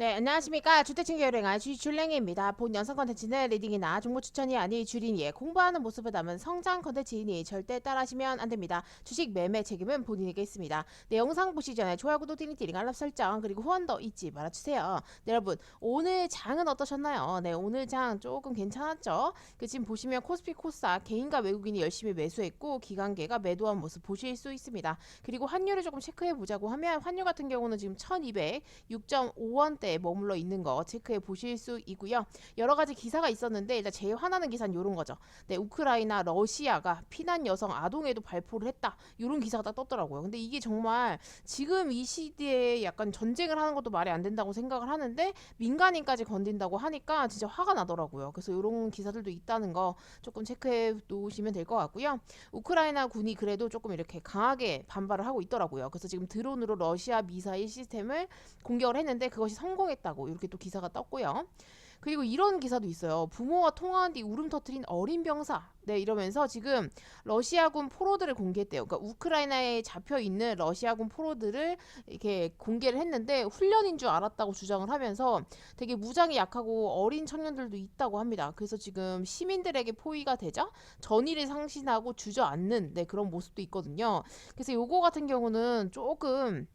네, 안녕하십니까. 주택친구 여행아 주줄랭이입니다. 본 영상 컨텐츠는 리딩이나 정보 추천이 아닌 주린이의 공부하는 모습을 담은 성장 컨텐츠이니 절대 따라하시면 안 됩니다. 주식 매매 책임은 본인에게 있습니다. 네, 영상 보시기 전에 좋아요, 구독, 띠링띠링, 알람 설정, 그리고 후원도 잊지 말아주세요. 네, 여러분, 오늘 장은 어떠셨나요? 네, 오늘 장 조금 괜찮았죠? 그 지금 보시면 코스피 코스닥 개인과 외국인이 열심히 매수했고 기관계가 매도한 모습 보실 수 있습니다. 그리고 환율을 조금 체크해 보자고 하면 환율 같은 경우는 지금 1200, 6.5원대 에 머물러 있는 거 체크해 보실 수 있고요. 여러 가지 기사가 있었는데 일단 제일 화나는 기사는 이런 거죠. 네, 우크라이나 러시아가 피난 여성 아동에도 발포를 했다. 이런 기사가 딱 떴더라고요. 근데 이게 정말 지금 이 시대에 약간 전쟁을 하는 것도 말이 안 된다고 생각을 하는데 민간인까지 건든다고 하니까 진짜 화가 나더라고요. 그래서 이런 기사들도 있다는 거 조금 체크해 놓으시면 될 것 같고요. 우크라이나 군이 그래도 조금 이렇게 강하게 반발을 하고 있더라고요. 그래서 지금 드론으로 러시아 미사일 시스템을 공격을 했는데 그것이 성공 했다고 이렇게 또 기사가 떴고요. 그리고 이런 기사도 있어요. 부모와 통화한 뒤 울음 터트린 어린 병사. 네, 이러면서 지금 러시아군 포로들을 공개했대요. 그러니까 우크라이나에 잡혀 있는 러시아군 포로들을 이렇게 공개를 했는데 훈련인 줄 알았다고 주장을 하면서 되게 무장이 약하고 어린 청년들도 있다고 합니다. 그래서 지금 시민들에게 포위가 되자 전의를 상실하고 주저앉는 네, 그런 모습도 있거든요. 그래서 요거 같은 경우는 조금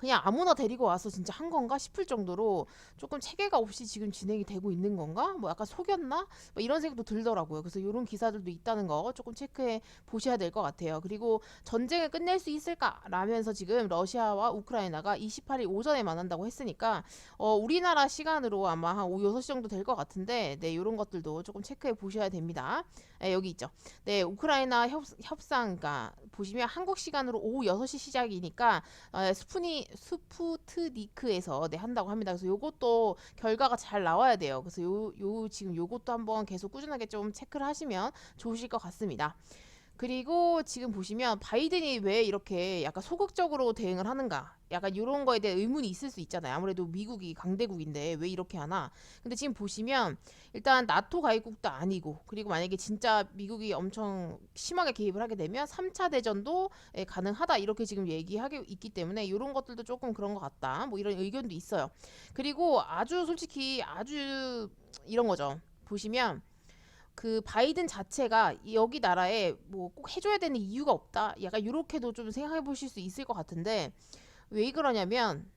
그냥 아무나 데리고 와서 진짜 한 건가 싶을 정도로 조금 체계가 없이 지금 진행이 되고 있는 건가? 뭐 약간 속였나? 뭐 이런 생각도 들더라고요. 그래서 이런 기사들도 있다는 거 조금 체크해 보셔야 될 것 같아요. 그리고 전쟁을 끝낼 수 있을까 라면서 지금 러시아와 우크라이나가 28일 오전에 만난다고 했으니까 어, 우리나라 시간으로 아마 한 오후 6시 정도 될 것 같은데 네, 이런 것들도 조금 체크해 보셔야 됩니다. 네, 여기 있죠. 네, 우크라이나 협, 협상, 그러니까 보시면 한국 시간으로 오후 6시 시작이니까 어, 스푸니 스푸트니크에서 네, 한다고 합니다. 그래서 요것도 결과가 잘 나와야 돼요. 그래서 요, 요 지금 요것도 한번 계속 꾸준하게 좀 체크를 하시면 좋으실 것 같습니다. 그리고 지금 보시면 바이든이 왜 이렇게 약간 소극적으로 대응을 하는가? 약간 이런 거에 대해 의문이 있을 수 있잖아요. 아무래도 미국이 강대국인데 왜 이렇게 하나? 근데 지금 보시면 일단 나토 가입국도 아니고 그리고 만약에 진짜 미국이 엄청 심하게 개입을 하게 되면 3차 대전도 예, 가능하다 이렇게 지금 얘기하고 있기 때문에 이런 것들도 조금 그런 것 같다. 뭐 이런 의견도 있어요. 그리고 아주 솔직히 아주 이런 거죠. 보시면 그 바이든 자체가 여기 나라에 뭐 꼭 해줘야 되는 이유가 없다. 약간 이렇게도 좀 생각해 보실 수 있을 것 같은데 왜 그러냐면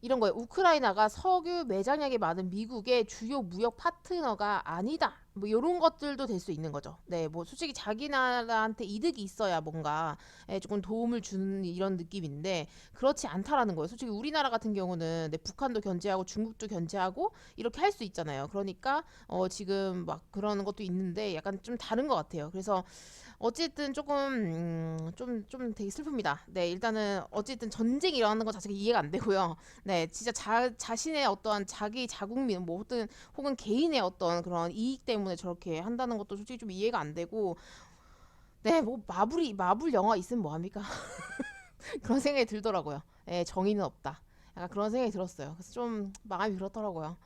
이런 거예요. 우크라이나가 석유 매장량이 많은 미국의 주요 무역 파트너가 아니다. 뭐 이런 것들도 될 수 있는 거죠. 네, 뭐 솔직히 자기 나라한테 이득이 있어야 뭔가 예, 조금 도움을 주는 이런 느낌인데 그렇지 않다라는 거예요. 솔직히 우리나라 같은 경우는 네, 북한도 견제하고 중국도 견제하고 이렇게 할 수 있잖아요. 그러니까 어, 지금 막 그러는 것도 있는데 약간 좀 다른 것 같아요. 그래서 어쨌든 조금 음, 좀, 좀 되게 슬픕니다. 네, 일단은 어쨌든 전쟁이 일어나는 것 자체가 이해가 안 되고요. 네, 진짜 자, 자신의 어떠한 자기 자국민 뭐 혹은 혹은 개인의 어떤 그런 이익 때문에 저렇게 한다는 것도 솔직히 좀 이해가 안 되고 네, 뭐 마블이 마블 영화 있으면 뭐 합니까? 그런 생각이 들더라고요. 네, 정의는 없다. 약간 그런 생각이 들었어요. 그래서 좀 마음이 그렇더라고요.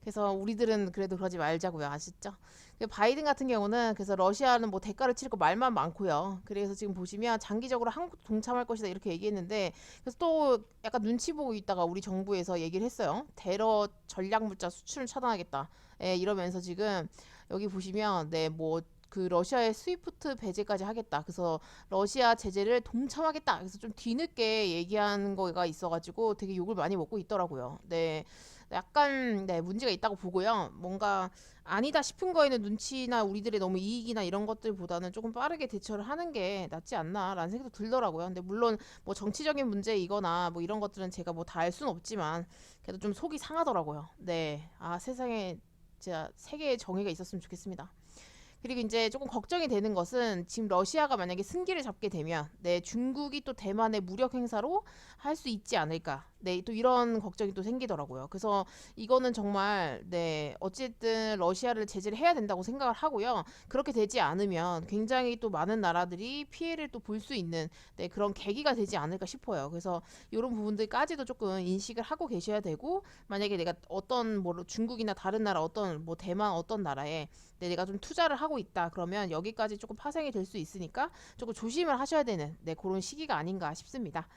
그래서 우리들은 그래도 그러지 말자고요. 아시죠? 그 바이든 같은 경우는 그래서 러시아는 뭐 대가를 치를 거 말만 많고요. 그래서 지금 보시면 장기적으로 한국도 동참할 것이다 이렇게 얘기했는데 그래서 또 약간 눈치 보고 있다가 우리 정부에서 얘기를 했어요. 테러 전략 물자 수출을 차단하겠다. 예, 이러면서 지금 여기 보시면 네, 뭐 그 러시아의 스위프트 배제까지 하겠다. 그래서 러시아 제재를 동참하겠다. 그래서 좀 뒤늦게 얘기하는 거가 있어가지고 되게 욕을 많이 먹고 있더라고요. 네. 약간 네, 문제가 있다고 보고요. 뭔가 아니다 싶은 거에는 눈치나 우리들의 너무 이익이나 이런 것들보다는 조금 빠르게 대처를 하는 게 낫지 않나라는 생각도 들더라고요. 근데 물론 뭐 정치적인 문제이거나 뭐 이런 것들은 제가 뭐 다 알 수는 없지만 그래도 좀 속이 상하더라고요. 네. 아, 세상에 진짜 세계의 정의가 있었으면 좋겠습니다. 그리고 이제 조금 걱정이 되는 것은 지금 러시아가 만약에 승기를 잡게 되면 네, 중국이 또 대만의 무력 행사로 할 수 있지 않을까. 네, 또 이런 걱정이 또 생기더라고요. 그래서 이거는 정말 네, 어쨌든 러시아를 제재를 해야 된다고 생각을 하고요. 그렇게 되지 않으면 굉장히 또 많은 나라들이 피해를 또 볼 수 있는 네, 그런 계기가 되지 않을까 싶어요. 그래서 이런 부분들까지도 조금 인식을 하고 계셔야 되고 만약에 내가 어떤 뭐 중국이나 다른 나라 어떤 뭐 대만 어떤 나라에 네, 내가 좀 투자를 하고 있다 그러면 여기까지 조금 파생이 될 수 있으니까 조금 조심을 하셔야 되는 네, 그런 시기가 아닌가 싶습니다.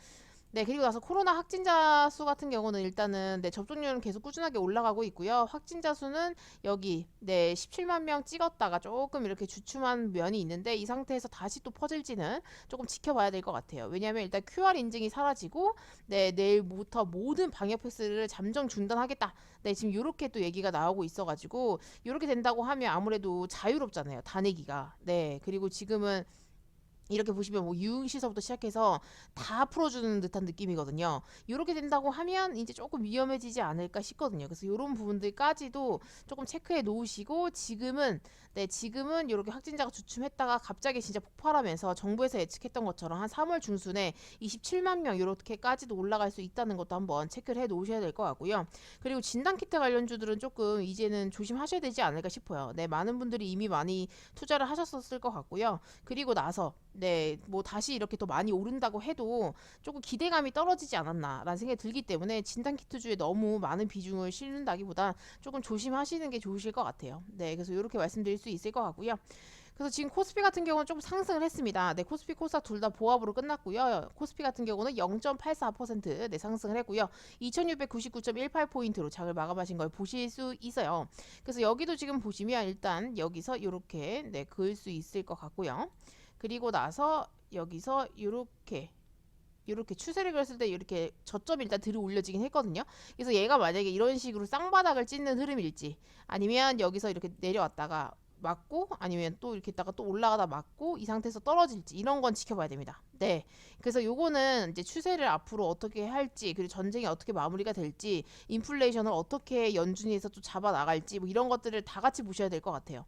네, 그리고 나서 코로나 확진자 수 같은 경우는 일단은 네, 접종률은 계속 꾸준하게 올라가고 있고요. 확진자 수는 여기 네, 17만 명 찍었다가 조금 이렇게 주춤한 면이 있는데 이 상태에서 다시 또 퍼질지는 조금 지켜봐야 될 것 같아요. 왜냐하면 일단 QR 인증이 사라지고 네, 내일부터 모든 방역 패스를 잠정 중단하겠다. 네, 지금 이렇게 또 얘기가 나오고 있어가지고 이렇게 된다고 하면 아무래도 자유롭잖아요. 다니기가. 네, 그리고 지금은 이렇게 보시면 뭐 유흥시설부터 시작해서 다 풀어주는 듯한 느낌이거든요. 이렇게 된다고 하면 이제 조금 위험해지지 않을까 싶거든요. 그래서 이런 부분들까지도 조금 체크해 놓으시고 지금은 네 지금은 이렇게 확진자가 주춤했다가 갑자기 진짜 폭발하면서 정부에서 예측했던 것처럼 한 3월 중순에 27만 명 이렇게까지도 올라갈 수 있다는 것도 한번 체크를 해 놓으셔야 될 것 같고요. 그리고 진단키트 관련주들은 조금 이제는 조심하셔야 되지 않을까 싶어요. 네 많은 분들이 이미 많이 투자를 하셨었을 것 같고요. 그리고 나서 네, 뭐 다시 이렇게 더 많이 오른다고 해도 조금 기대감이 떨어지지 않았나라는 생각이 들기 때문에 진단 키트주에 너무 많은 비중을 실는다기보다 조금 조심하시는 게 좋으실 것 같아요. 네, 그래서 이렇게 말씀드릴 수 있을 것 같고요. 그래서 지금 코스피 같은 경우는 조금 상승을 했습니다. 네, 코스피 코스닥 둘 다 보합으로 끝났고요. 코스피 같은 경우는 0.84% 네, 상승을 했고요. 2699.18 포인트로 장을 마감하신 걸 보실 수 있어요. 그래서 여기도 지금 보시면 일단 여기서 이렇게 네, 그을 수 있을 것 같고요. 그리고 나서 여기서 이렇게 이렇게 추세를 그렸을 때 이렇게 저점이 일단 들어 올려지긴 했거든요. 그래서 얘가 만약에 이런 식으로 쌍바닥을 찢는 흐름일지 아니면 여기서 이렇게 내려왔다가 맞고 아니면 또 이렇게 있다가 또 올라가다 맞고 이 상태에서 떨어질지 이런 건 지켜봐야 됩니다. 네. 그래서 요거는 이제 추세를 앞으로 어떻게 할지 그리고 전쟁이 어떻게 마무리가 될지 인플레이션을 어떻게 연준에서 또 잡아 나갈지 뭐 이런 것들을 다 같이 보셔야 될 것 같아요.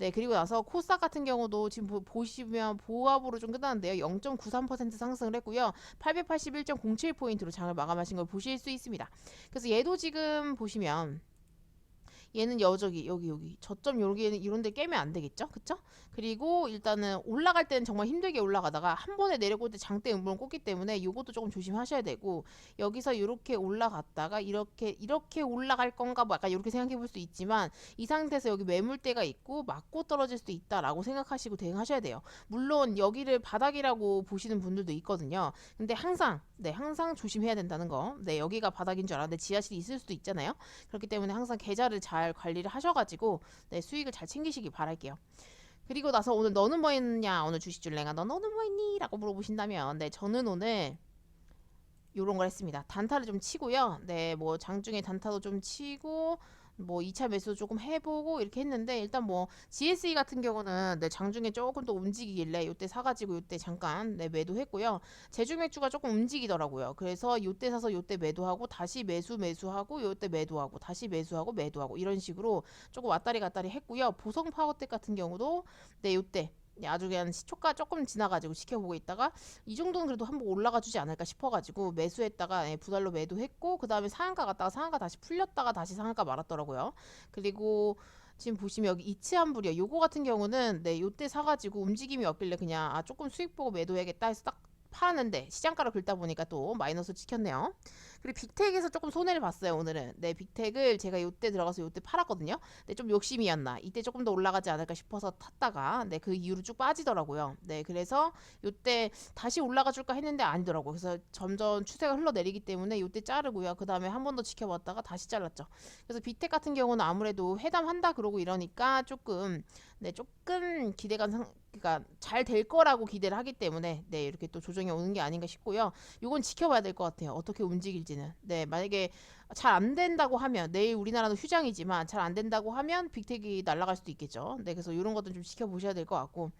네, 그리고 나서 코스닥 같은 경우도 지금 보, 보시면 보합으로 좀 끝났는데요. 0.93% 상승을 했고요. 881.07포인트로 장을 마감하신 걸 보실 수 있습니다. 그래서 얘도 지금 보시면 얘는 여저기 여기 여기. 저점 여기는 이런 데 깨면 안 되겠죠? 그쵸? 그리고 일단은 올라갈 때는 정말 힘들게 올라가다가 한 번에 내려올 때 장대 음봉을 꽂기 때문에 이것도 조금 조심하셔야 되고 여기서 이렇게 올라갔다가 이렇게 이렇게 올라갈 건가 뭐 약간 이렇게 생각해 볼 수 있지만 이 상태에서 여기 매물대가 있고 맞고 떨어질 수도 있다라고 생각하시고 대응하셔야 돼요. 물론 여기를 바닥이라고 보시는 분들도 있거든요. 근데 항상 네 항상 조심해야 된다는 거 네 여기가 바닥인 줄 알았는데 지하실이 있을 수도 있잖아요. 그렇기 때문에 항상 계좌를 잘 관리를 하셔가지고 네, 수익을 잘 챙기시기 바랄게요. 그리고 나서 오늘 너는 뭐 했냐 오늘 주식 줄랭아 너 너는 뭐 했니? 라고 물어보신다면 네 저는 오늘 요런 걸 했습니다. 단타를 좀 치고요. 네, 뭐 장중에 단타도 좀 치고 뭐 2차 매수 조금 해보고 이렇게 했는데 일단 뭐 GSE 같은 경우는 네, 장중에 조금 더 움직이길래 요때 사가지고 요때 잠깐 네, 매도했고요. 제주 맥주가 조금 움직이더라고요. 그래서 요때 사서 요때 매도하고 다시 매수 매수하고 요때 매도하고 다시 매수하고 매도하고 이런 식으로 조금 왔다리 갔다리 했고요. 보성 파워텍 같은 경우도 네 네, 아주 그냥 시초가 조금 지나가지고 지켜보고 있다가 이 정도는 그래도 한번 올라가 주지 않을까 싶어가지고 매수했다가 예, 부달로 매도했고 그 다음에 상한가 갔다가 상한가 다시 풀렸다가 다시 상한가 말았더라고요. 그리고 지금 보시면 여기 이치한불이요. 요거 같은 경우는 네 요때 사가지고 움직임이 없길래 그냥 아 조금 수익 보고 매도해야겠다 해서 딱 팔았는데 시장가를 긁다 보니까 또 마이너스 찍혔네요. 그리고 빅텍에서 조금 손해를 봤어요 오늘은. 네 빅텍을 제가 요때 들어가서 요때 팔았거든요. 근데 좀 욕심이었나. 이때 조금 더 올라가지 않을까 싶어서 탔다가 네 그 이후로 쭉 빠지더라고요. 네 그래서 요때 다시 올라가 줄까 했는데 아니더라고요. 그래서 점점 추세가 흘러내리기 때문에 요때 자르고요. 그 다음에 한 번 더 지켜봤다가 다시 잘랐죠. 그래서 빅텍 같은 경우는 아무래도 회담한다 그러고 이러니까 조금 네 조금 기대감 상 그러니까 잘 될 거라고 기대를 하기 때문에 네 이렇게 또 조정이 오는 게 아닌가 싶고요. 요건 지켜봐야 될 것 같아요. 어떻게 움직일지는. 네 만약에 잘 안 된다고 하면 내일 우리나라는 휴장이지만 잘 안 된다고 하면 빅텍이 날아갈 수도 있겠죠. 네 그래서 이런 것도 좀 지켜보셔야 될 것 같고.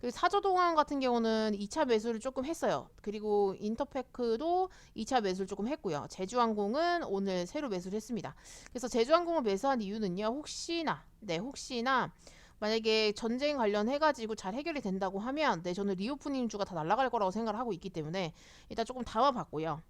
그리고 사조동항 같은 경우는 2차 매수를 조금 했어요. 그리고 인터패크도 2차 매수를 조금 했고요. 제주항공은 오늘 새로 매수를 했습니다. 그래서 제주항공을 매수한 이유는요. 혹시나 네 혹시나 만약에 전쟁 관련해가지고 잘 해결이 된다고 하면 네 저는 리오프닝 주가 다 날아갈 거라고 생각을 하고 있기 때문에 일단 조금 담아봤고요.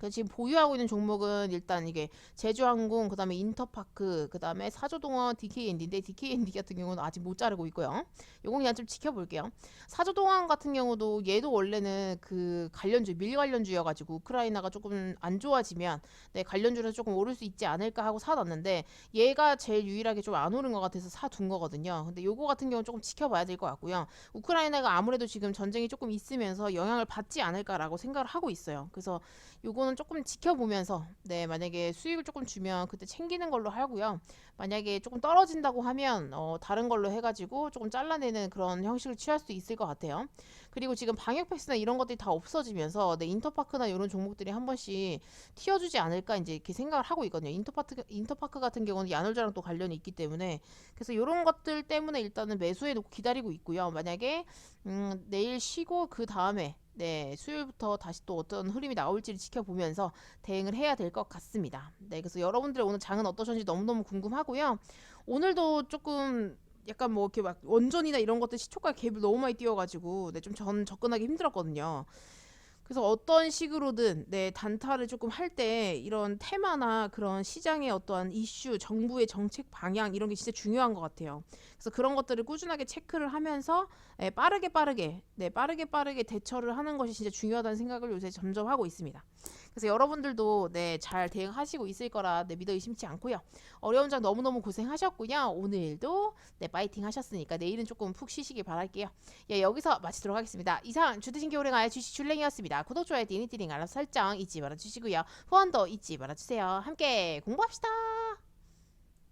그 지금 보유하고 있는 종목은 일단 이게 제주항공, 그 다음에 인터파크, 그 다음에 사조동원, DKND인데 DKND 같은 경우는 아직 못 자르고 있고요. 요건 그냥 좀 지켜볼게요. 사조동원 같은 경우도 얘도 원래는 그 관련주, 밀 관련주여가지고 우크라이나가 조금 안 좋아지면 네 관련주에서 조금 오를 수 있지 않을까 하고 사놨는데 얘가 제일 유일하게 좀 안 오른 것 같아서 사둔 거거든요. 근데 요거 같은 경우는 조금 지켜봐야 될 것 같고요. 우크라이나가 아무래도 지금 전쟁이 조금 있으면서 영향을 받지 않을까라고 생각을 하고 있어요. 그래서 요거는 조금 지켜보면서 네 만약에 수익을 조금 주면 그때 챙기는 걸로 하고요. 만약에 조금 떨어진다고 하면 어, 다른 걸로 해가지고 조금 잘라내는 그런 형식을 취할 수 있을 것 같아요. 그리고 지금 방역 패스나 이런 것들이 다 없어지면서 네, 인터파크나 이런 종목들이 한 번씩 튀어주지 않을까 이제 이렇게 생각을 하고 있거든요. 인터파크 인터파크 같은 경우는 야놀자랑 또 관련이 있기 때문에 그래서 이런 것들 때문에 일단은 매수해 놓고 기다리고 있고요. 만약에 음, 내일 쉬고 그 다음에 네, 수요일부터 다시 또 어떤 흐름이 나올지를 지켜보면서 대응을 해야 될 것 같습니다. 네, 그래서 여러분들의 오늘 장은 어떠셨는지 너무너무 궁금하고요. 오늘도 조금 약간 뭐 이렇게 막 원전이나 이런 것들 시초가 갭을 너무 많이 띄워가지고 네, 좀 전 접근하기 힘들었거든요. 그래서 어떤 식으로든 네 단타를 조금 할 때 이런 테마나 그런 시장의 어떠한 이슈, 정부의 정책 방향 이런 게 진짜 중요한 것 같아요. 그래서 그런 것들을 꾸준하게 체크를 하면서 네, 빠르게 빠르게 네 빠르게 빠르게 대처를 하는 것이 진짜 중요하다는 생각을 요새 점점 하고 있습니다. 그래서 여러분들도 네 잘 대응하시고 있을 거라 네, 믿어 의심치 않고요. 어려운 장 너무너무 고생하셨고요. 오늘도 네 파이팅 하셨으니까 내일은 조금 푹 쉬시길 바랄게요. 예, 여기서 마치도록 하겠습니다. 이상 주드신 겨울행아의 주식 줄랭이었습니다. 구독, 좋아요, 띠니띠링 알람 설정 잊지 말아주시고요. 후원도 잊지 말아주세요. 함께 공부합시다.